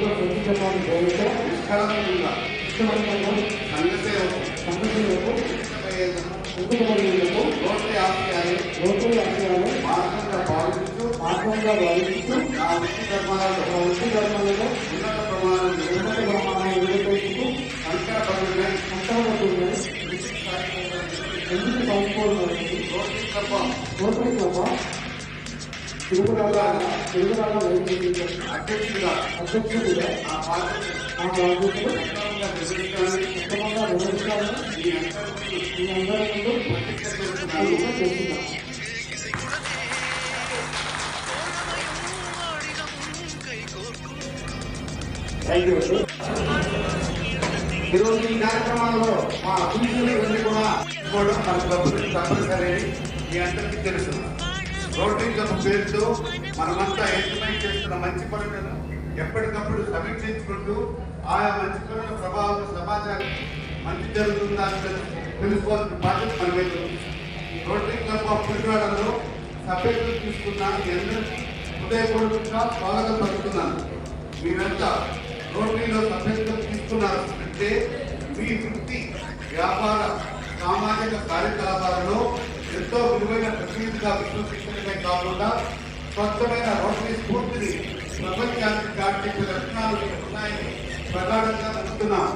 అత్యధికమైన ప్రభుత్వ స్వచ్ఛ చెప్పాలని ధ్యేయంతో నిష్కలంకంగా ఇష్టమైన సంఘసేవకు సమస్యలకు ఎందుకు మరియు రోడ్డు ఆశయాన్ని లోతుల ఆశయాలు మార్గంగా భావిస్తూ ఆత్మంగా భావిస్తూ నా వృత్తి ధర్మాలలో ఆ వృత్తి ధర్మాలలో ఉన్నత ప్రమాణం ఉన్నత ప్రమాణాలను నిరూపిస్తూ సంకటపడుతున్నాయి సంతానపడుతున్న ఎందుకు సంపూర్ణమైంది రోడ్డు తప్ప లోపలి తప్ప తిరుగురాగా తిరుగురాగా అధ్యక్షుడిగా అధ్యక్షుడిగా ఆ బాధ్యతలు ఉత్తమంగా నిర్వహించాలని మీ అందరి ముందు చేస్తున్నాను థ్యాంక్ యూ ఈరోజు ఈ కార్యక్రమాల్లో మా అభివృద్ధులు ఇవన్నీ కూడా కూడా మన తప్పనిసరి మీ అందరికీ తెలుసు. రోడ్డింగ్ పేరుతో మనమంతా ఏకమై చేస్తున్న మంచి పనులను ఎప్పటికప్పుడు సమీక్షించుకుంటూ ఆయా మంచి పనుల ప్రభావం సమాజానికి మంచి జరుగుతుందా అని తెలుసుకోవాల్సిన బాధ్యత మన మీద రోటరీ క్లబ్ ఆఫ్ పులివాడలో సభ్యులు తీసుకున్న మీ అందరికీ హృదయపూర్వకంగా స్వాగతం పలుకుతున్నాను. మీరంతా రోటరీలో సభ్యత్వం తీసుకున్నారు అంటే మీ వృత్తి వ్యాపార సామాజిక కార్యకలాపాలలో ఎంతో విలువైన ప్రతినిధిగా విశ్వసించడమే కాకుండా స్వచ్ఛమైన రోటరీ స్ఫూర్తిని ప్రపంచానికి చాటించే లక్షణాలు ఉన్నాయని ప్రధానంగా నమ్ముతున్నాం.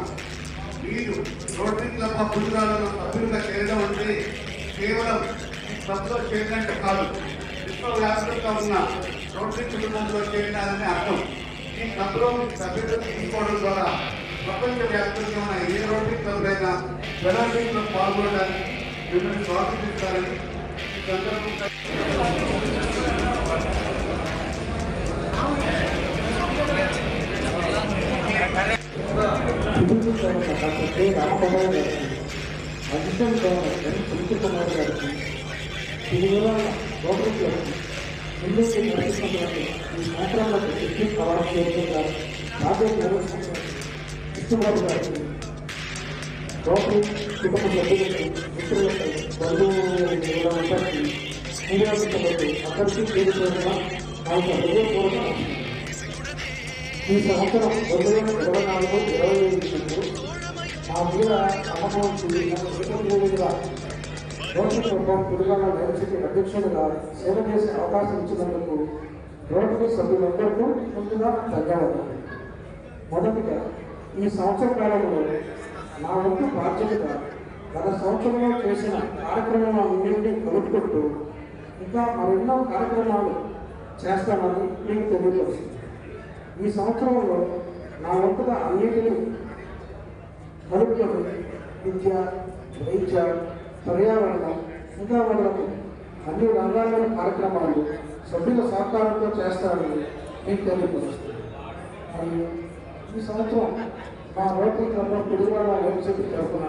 మీరు రోటరీ క్లబ్ ఆఫ్ గుజరాలలో సభ్యులుగా చేరడం అంటే కేవలం సభలో క్లబ్లో చేరినట్టు కాదు విశ్వవ్యాప్తంగా ఉన్న రోటరీ కుటుంబంలో చేరినారని అర్థం. ఈ సభలో మీకు సభ్యులు తీసుకోవడం ద్వారా ప్రపంచ వ్యాప్తంగా ఉన్న ఏ రోటరీ క్లబ్ అయినా ఫెలోషిప్లో పాల్గొనడానికి మిమ్మల్ని స్వాగతిస్తారని ఈ సందర్భంగా deputy governor doctor K Ramagopal గారికి అసిస్టెంట్ గవర్నర్ కుమార్ గారికి తిరుమల ఈ సంవత్సరాలకు ఎక్కువ అవార్డు చేస్తున్నారు రాజేష్ నిర్వహిస్తున్న గారికి రోటరీ కుటుంబ మిత్రులకు బంధువులందరికీ నియోజకవర్గ అందరికీ చేరుకున్న నాకు హృదయపూర్వక ఈ సంవత్సరం రెండు వేల ఇరవై నాలుగు ఇరవై ఐదు మా మీద నమ్మకం ఉంచి తెలంగాణ యూనివర్సిటీ అధ్యక్షుడిగా సేవ చేసే అవకాశం ఇచ్చినందుకు రోడ్డు సభ్యులందరికీ ముందుగా ధన్యవాదాలు మొదటిగా ఈ సంవత్సర కాలంలో నా వంతు బాధ్యతగా గత సంవత్సరంలో చేసిన కార్యక్రమాలన్నింటినీ కలుపుకుంటూ ఇంకా మరెన్నో కార్యక్రమాలు చేస్తానని మీకు తెలియజేస్తుంది ఈ సంవత్సరంలో నా వంతుగా అన్నింటినీ కలుపుకొని విద్య వైద్య పర్యావరణం ఇంకా మనకు అన్ని రంగాల్లోని కార్యక్రమాలు సభ్యుల సహకారంతో చేస్తారని మీకు తెలియపరుస్తుంది. మరియు ఈ సంవత్సరం మా రోటరీ క్లబ్ పిడుగుల యూనివర్సిటీ తరఫున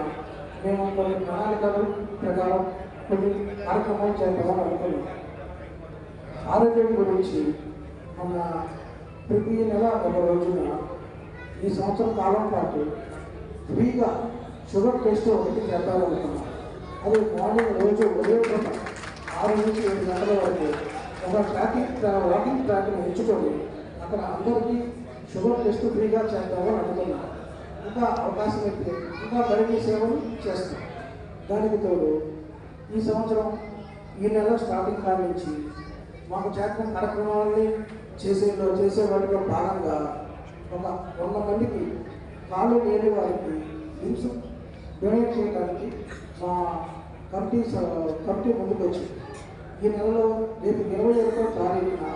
మేము కొన్ని ప్రణాళికలు ప్రకారం కొన్ని కార్యక్రమాలు చేద్దామని అనుకున్నాం. ఆరోగ్యం గురించి మన ప్రతి నెల ఒక రోజున ఈ సంవత్సరం కాలం పాటు ఫ్రీగా షుగర్ టెస్ట్ ఒకటి చేద్దామనుకున్నాం. అది మార్నింగ్ రోజు ఉదయం ఆరు నుంచి ఏడు గంటల వరకు ఒక ట్రాకింగ్ వాకింగ్ ట్రాక్ని ఎంచుకొని అక్కడ అందరికీ షుగర్ టెస్ట్ ఫ్రీగా చేద్దామని అనుకున్నాం. ఇంకా అవకాశం అయితే ఇంకా మరిన్ని సేవలు చేస్తాం. దానికి తోడు ఈ సంవత్సరం ఈ నెల స్టార్టింగ్ కాడ నుంచి మాకు చేసిన కార్యక్రమాలని చేసేలో చేసే వాటిలో భాగంగా ఒక వంద మందికి కాళ్ళు లేని వారికి లిమ్స్ డొనేట్ చేయడానికి మా కమిటీ స- కమిటీ ముందుకు వచ్చింది. ఈ నెలలో రేపు ఇరవై ఒకటో తారీఖున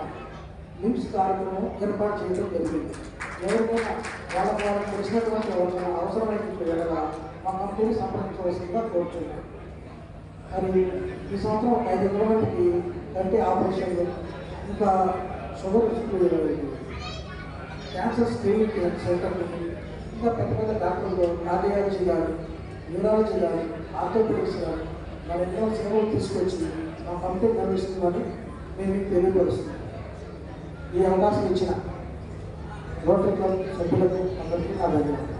లిమ్స్ కార్యక్రమం ఏర్పాటు చేయడం జరిగింది. ఎవరికైనా వాళ్ళకు వాళ్ళకి తెలిసినటువంటి ఎవరికైనా అవసరమైనటువంటి వేళ మా కంపెనీని సంప్రదించవలసిందిగా కోరుతున్నాను మరి ఈ సంవత్సరం ఒక ఐదు వందల మందికి కంటి ఆపరేషన్ ఇంకా షుగర్ చుట్టూ క్యాన్సర్ స్క్రీనింగ్ సెంటర్ ఇంకా పెద్ద పెద్ద డాక్టర్లు కార్డియాలజీ కానీ న్యూరాలజీ కానీ ఆర్థోపెడిక్స్ కానీ మరి ఎన్నో సేవలు తీసుకొచ్చి మా కంపెనీ నిర్వహిస్తుందని మేము మీకు తెలియపరుస్తున్నాం. ఈ అవకాశం ఇచ్చినా రోటరీ క్లబ్ సభ్యులకు అందరికీ నా ధన్యవాదాలు